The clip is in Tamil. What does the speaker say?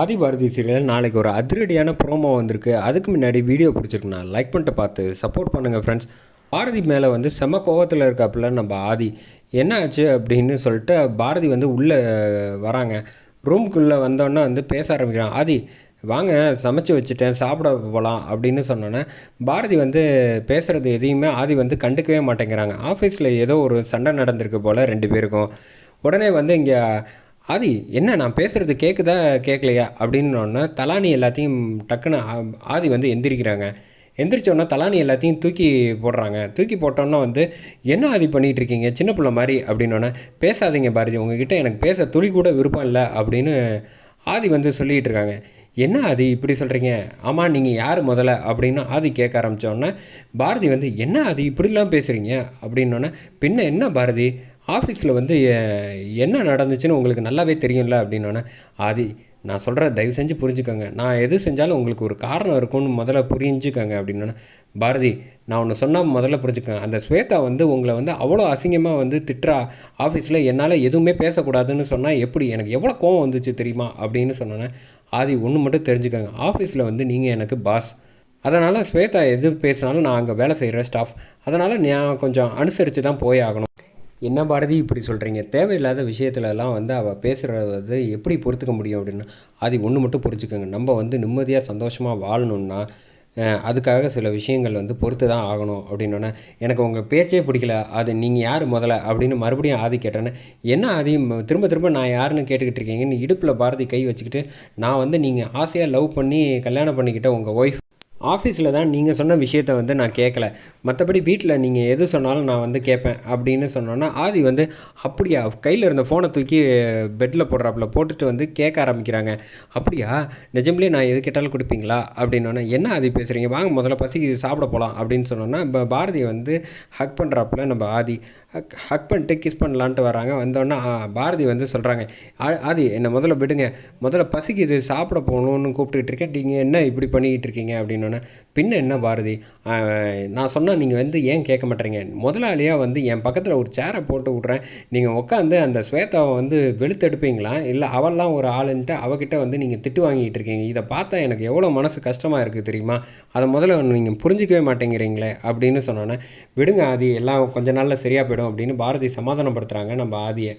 ஆதி பாரதி சீரியல் நாளைக்கு ஒரு அதிரடியான ப்ரோமோ வந்திருக்கு. அதுக்கு முன்னாடி வீடியோ பிடிச்சிருக்குண்ணா லைக் பண்ணிட்டு பார்த்து சப்போர்ட் பண்ணுங்கள் ஃப்ரெண்ட்ஸ் பாரதி மேலே வந்து செம கோவத்தில் இருக்காப்புல நம்ம ஆதி. என்ன ஆச்சு அப்படின்னு சொல்லிட்டு பாரதி வந்து உள்ளே வராங்க. ரூம்குள்ளே வந்தோன்னே வந்து பேச ஆரம்பிக்கிறான். ஆதி வாங்க சமைச்சு வச்சுட்டேன் சாப்பிட போகலாம் அப்படின்னு சொன்னோன்னே பாரதி வந்து பேசுகிறது எதையுமே ஆதி வந்து கண்டுக்கவே மாட்டேங்கிறாங்க. ஆஃபீஸில் ஏதோ ஒரு சண்டை நடந்திருக்கு போல் ரெண்டு பேருக்கும். உடனே வந்து இங்கே ஆதி என்ன நான் பேசுகிறது கேட்குதா கேட்கலையா அப்படின்னோடனே தலானி எல்லாத்தையும் டக்குன்னு ஆ- ஆதி வந்து எந்திரிக்கிறாங்க. எந்திரிச்சோன்னா தலானி எல்லாத்தையும் தூக்கி போடுறாங்க. தூக்கி போட்டோன்னே வந்து என்ன ஆதி பண்ணிகிட்டு இருக்கீங்க சின்ன பிள்ளை மாதிரி அப்படின்னோடனே பேசாதீங்க பாரதி உங்ககிட்ட எனக்கு பேச துளி கூட விருப்பம் இல்லை அப்படின்னு ஆதி வந்து சொல்லிகிட்டு இருக்காங்க என்ன ஆதி இப்படி சொல்கிறீங்க ஆமாம் நீங்கள் யார் முதல்ல? அப்படின்னு ஆதி கேட்க ஆரம்பித்தோடனே பாரதி வந்து என்ன ஆதி இப்படிலாம் பேசுகிறீங்க அப்படின்னோடனே பின்ன என்ன பாரதி? ஆஃபீஸில் வந்து என்ன நடந்துச்சுன்னு உங்களுக்கு நல்லாவே தெரியும்ல அப்படின்னோடனே ஆதி நான் சொல்கிற தயவு செஞ்சு புரிஞ்சுக்கோங்க. நான் எது செஞ்சாலும் உங்களுக்கு ஒரு காரணம் இருக்கும்னு முதல்ல புரிஞ்சுக்கோங்க. அப்படின்னோடனே பாரதி நான் ஒன்று சொன்னால் முதல்ல புரிஞ்சுக்கோங்க. அந்த ஸ்வேதா வந்து உங்களை வந்து அவ்வளோ அசிங்கமாக வந்து திட்டுறா. ஆஃபீஸில் என்னால் எதுவுமே பேசக்கூடாதுன்னு சொன்னால் எப்படி? எனக்கு எவ்வளோ கோவம் வந்துச்சு தெரியுமா? அப்படின்னு சொன்னோன்னே ஆதி ஒன்று மட்டும் தெரிஞ்சுக்கோங்க. ஆஃபீஸில் வந்து நீங்கள் எனக்கு பாஸ். அதனால் ஸ்வேதா எது பேசினாலும் நான் அங்கே வேலை செய்கிற ஸ்டாஃப். அதனால் நான் கொஞ்சம் அனுசரித்து தான் போய் ஆகணும். என்ன பாரதி இப்படி சொல்கிறீங்க தேவையில்லாத விஷயத்துலலாம் வந்து அவள் பேசுகிறது எப்படி பொறுத்துக்க முடியும் அப்படின்னா அது ஒன்று மட்டும் புரிஞ்சுக்கோங்க. நம்ம வந்து நிம்மதியாக சந்தோஷமாக வாழணும்னா அதுக்காக சில விஷயங்கள் வந்து பொறுத்து தான் ஆகணும் அப்படின்னோடனே எனக்கு உங்கள் பேச்சே பிடிக்கல அது நீங்கள் யார் முதல்ல அப்படின்னு மறுபடியும் ஆதி கேட்டேன்னு என்ன ஆதி திரும்ப திரும்ப நான் யாருன்னு கேட்டுக்கிட்டு இருக்கீங்கன்னு இடுப்பில் பாரதி கை வச்சுக்கிட்டு நான் வந்து நீங்கள் ஆசையாக லவ் பண்ணி கல்யாணம் பண்ணிக்கிட்ட உங்கள் ஒய்ஃப் ஆஃபீஸில் தான் நீங்கள் சொன்ன விஷயத்த வந்து நான் கேட்கல மற்றபடி வீட்டில் நீங்கள் எது சொன்னாலும் நான் வந்து கேட்பேன் அப்படின்னு சொன்னோன்னா ஆதி வந்து அப்படியா? கையில் இருந்த ஃபோனை தூக்கி பெட்டில் போடுறாப்புல போட்டுட்டு வந்து கேட்க ஆரம்பிக்கிறாங்க. அப்படியா? நிஜம்லேயே நான் எது கேட்டாலும் கொடுப்பீங்களா? அப்படின்னோன்னா என்ன ஆதி பேசுகிறீங்க வாங்க முதல்ல பசிக்கு சாப்பிட போகலாம் அப்படின்னு சொன்னோன்னா இப்போ பாரதி வந்து ஹக் பண்ணுறாப்புல நம்ம ஆதி. ஹக் ஹக் பண்ணிட்டு கிஸ் பண்ணலான்ட்டு வராங்க. வந்தோன்னே பாரதி வந்து சொல்கிறாங்க ஆதி என்னை முதல்ல விடுங்க. முதல்ல பசிக்கு இது சாப்பிட போகணும்னு கூப்பிட்டுக்கிட்டு இருக்கேன். நீங்கள் என்ன இப்படி பண்ணிக்கிட்டு இருக்கீங்க? அப்படின்னோன்னே பின்ன என்ன பாரதி? நான் சொன்னால் நீங்கள் வந்து ஏன் கேட்க மாட்டேறீங்க? முதலாளியாக வந்து என் பக்கத்தில் ஒரு சேரை போட்டு விட்றேன். நீங்கள் உட்காந்து அந்த ஸ்வேதாவை வந்து வெளுத்தெடுப்பீங்களா? இல்லை அவள்லாம் ஒரு ஆளுன்ட்டு அவகிட்ட வந்து நீங்கள் திட்டு வாங்கிட்டு இருக்கீங்க. இதை பார்த்தா எனக்கு எவ்வளோ மனசு கஷ்டமாக இருக்குது தெரியுமா? அதை முதல்ல நீங்கள் புரிஞ்சிக்கவே மாட்டேங்கிறீங்களே அப்படின்னு சொன்னோன்னே விடுங்க ஆதி எல்லாம் கொஞ்ச நாளில் சரியாக போயிடும் அப்படின்னு பாரதி சமாதானப்படுத்துகிறாங்க நம்ம ஆதியை.